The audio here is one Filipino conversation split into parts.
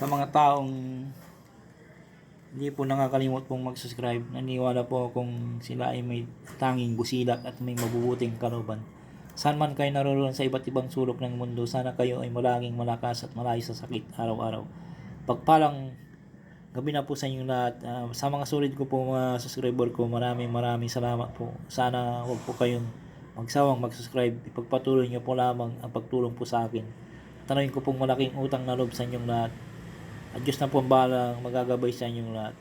Sa mga taong hindi po nakakalimot pong mag-subscribe, naniwala po kung sila ay may tanging busilak at may mabubuting kalooban. Saan man kayo naroon sa iba't ibang sulok ng mundo, sana kayo ay malaging malakas at malayo sa sakit araw-araw. Pagpalang gabi na po sa inyong lahat. Ah, sa mga sulit ko po mga subscriber ko, maraming maraming salamat po. Sana huwag po kayong magsawang mag-subscribe. Ipagpatuloy niyo po lamang ang pagtulong po sa akin. Tanawin ko pong malaking utang na loob sa inyong lahat. At Diyos na po ang balang magagabay sa inyong lahat.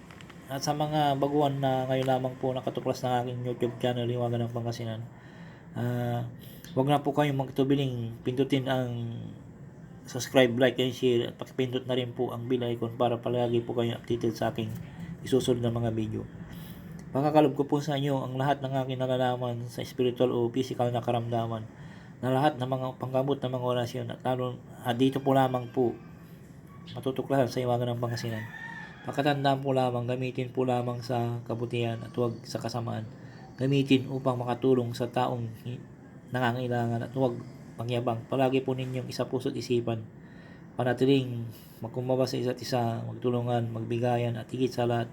At sa mga baguhan na ngayon lamang po nakatuklas ng aking YouTube channel, Iwagan ng Pangasinan, ah, huwag na po kayong magtubiling pindutin ang subscribe, like, and share at pakipindot na rin po ang bell icon para palagi po kayong updated sa aking isusunod na mga video. Pakakalob ko po sa inyo ang lahat ng aking nalalaman sa spiritual o physical na karamdaman na lahat ng mga panggamot ng mga orasyon at lalo dito po lamang po matutuklasan sa iwagan ng Pangasinan. Pakatandaan po lamang, gamitin po lamang sa kabutihan at huwag sa kasamaan. Gamitin upang makatulong sa taong nangangailangan at huwag pangyabang. Palagi po ninyong isa puso't isipan. Panatiling magkumbaba sa isa't isa, magtulungan, magbigayan at higit sa lahat,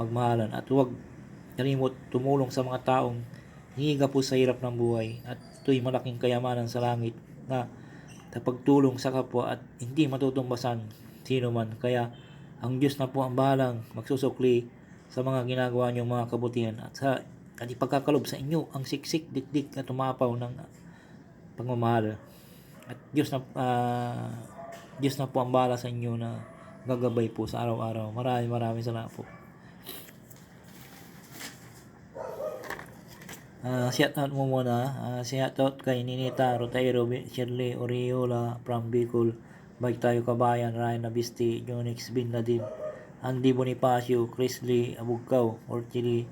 magmahalan. At huwag kalimot tumulong sa mga taong hingiga po sa hirap ng buhay at ito'y malaking kayamanan sa langit na pagtulong sa kapwa at hindi matutumbasan sino man. Kaya ang Diyos na po ang bahalang magsusukli sa mga ginagawa niyong mga kabutihan at sa at ipagkakalob sa inyo ang siksik, dikdik at tumapaw ng pagmamahal. At Diyos na ah, Diyos na po ang bahala sa inyo na gagabay po sa araw-araw. Maraming maraming salamat po. Ah, shout out mo muna. Ah, shout out kay Ninita, Rotairo, Shirley, Oriola, from Bicol, Bike Tayo Kabayan, Ryan Nabisti, Jonix Bin Laden, Andy Bonifacio, Chris Lee, Abugkaw, Orchili,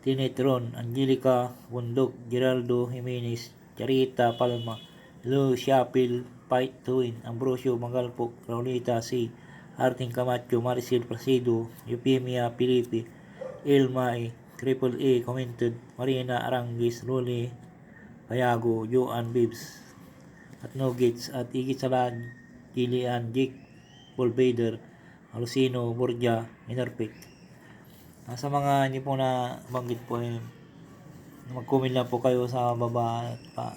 Tinetron, Angelica, Bundok, Geraldo Jimenez, Charita Palma, Lou Shapil, Fight Twin, Ambrosio Mangalpok, Raulita C, Arting Camacho, Maricel Placido, Eupemia Pilipi, Ilmay, Triple A commented, Marina Arangis, Luli, Payago, Joan Bibs, at Gates, at Igit Salan, Gillian, Paul Bader, Alusino, Borgia, Inerpic. Ah, Sa mga hindi po na banggit po eh, mag-comment lang po kayo sa baba at pa,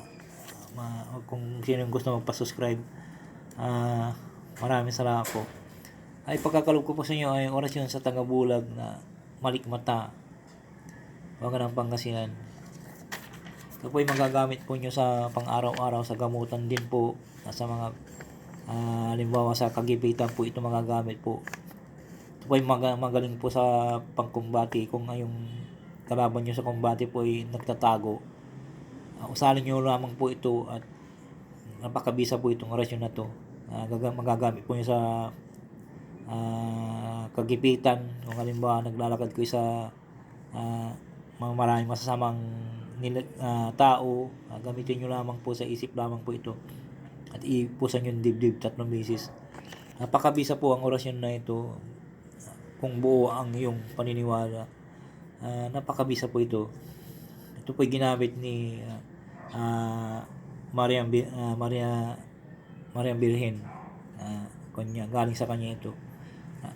ma, kung sino gusto magpa-subscribe. Ah, maraming salamat po. Ay pagkakalob ko po sa inyo ay orasyon sa tagabulag na malikmata. Huwag ng Pangasinan. Ito po ay magagamit po nyo sa pang-araw-araw sa gamutan din po. Sa mga ah, halimbawa sa kagipitan po ito magagamit po. Ito po ay maga- magaling po sa pangkumbati kung yung kalaban nyo sa kumbati po ay nagtatago. Uh, usalin nyo lamang po ito at napakabisa po itong orasyon na to. Gaga- magagamit po nyo sa ah, kagipitan kung halimbawa naglalakad ko sa ah, mga maraming masasamang nila, ah, tao ah, gamitin nyo lamang po sa isip lamang po ito at ipusan yung dibdib tatlong beses. Napakabisa po ang orasyon na ito. Kung buo ang iyong paniniwala. Ah, napakabisa po ito. Ito po ginamit ni ah, Maria ah, Maria Maria Birhen ah, kanya galing sa kanya ito. Ah,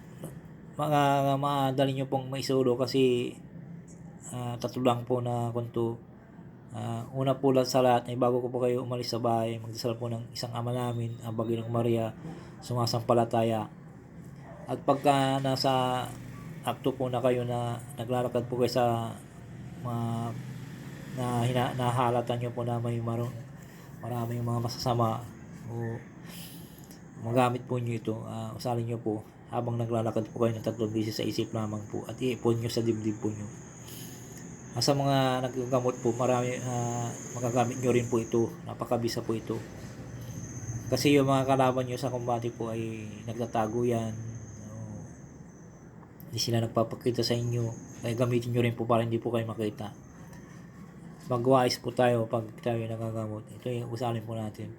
mga madali nyo pong maisulo kasi ah, tatlo po na kunto Ah, una po lang sa lahat ay bago ko po kayo umalis sa bahay magdasal po ng isang ama namin ang Baginong Maria sumasampalataya. At pagka nasa akto po na kayo na naglalakad po kayo sa mga na hina, nahalatan nyo po na may maroon maraming mga masasama o magamit po nyo ito ah, usalin nyo po habang naglalakad po kayo ng tatlong beses sa isip lamang po at iipon nyo sa dibdib po nyo sa mga naggagamot po marami ah, magagamit nyo rin po ito. Napakabisa po ito. Kasi yung mga kalaban nyo sa kumbati po ay nagtatago yan. O, hindi sila nagpapakita sa inyo. Kaya gamitin nyo rin po para hindi po kayo makita. Magwais po tayo pag tayo nagagamot. Ito yung usalin po natin.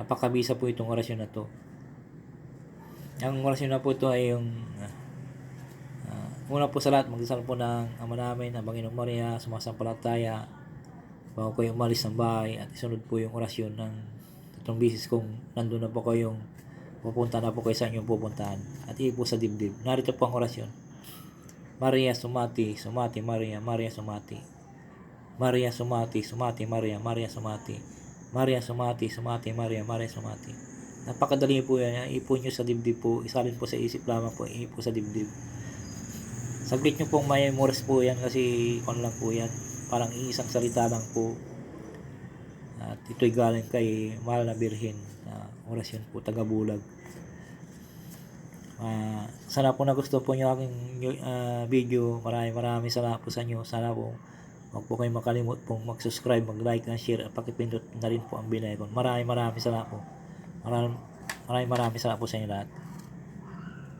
Napakabisa po itong orasyon na to. Ang orasyon na po ito ay yung ah, ah, una po sa lahat magdasal po ng ama namin ang Panginoong Maria sumasampalataya bago kayo umalis ng bahay at isunod po yung orasyon ng Itong bisis kong nandun na po kayong pupunta na po kayo sa inyong pupuntahan. At ipo sa dibdib. Narito po ang orasyon. Maria sumati, sumati Maria, Maria sumati. Maria sumati, sumati Maria, Maria sumati. Maria sumati, sumati Maria, Maria sumati. Napakadali po yan. Ipon nyo sa dibdib po. Isalin po sa isip lamang po. Ipo sa dibdib. Saglit nyo pong may memorize po yan kasi kon lang po yan. Parang iisang salita lang po. At ito'y galing kay Mahal na Birhen na orasyon po taga-bulag. Ah, sana po na gusto po nyo aking ah, video. Maraming maraming salamat po sa inyo. Sana po Huwag po kayong makalimut pong mag-subscribe, mag-like, and share at pakipindot na rin po ang binay ko. Maraming maraming salamat po. Maraming, maraming salamat po sa inyo lahat.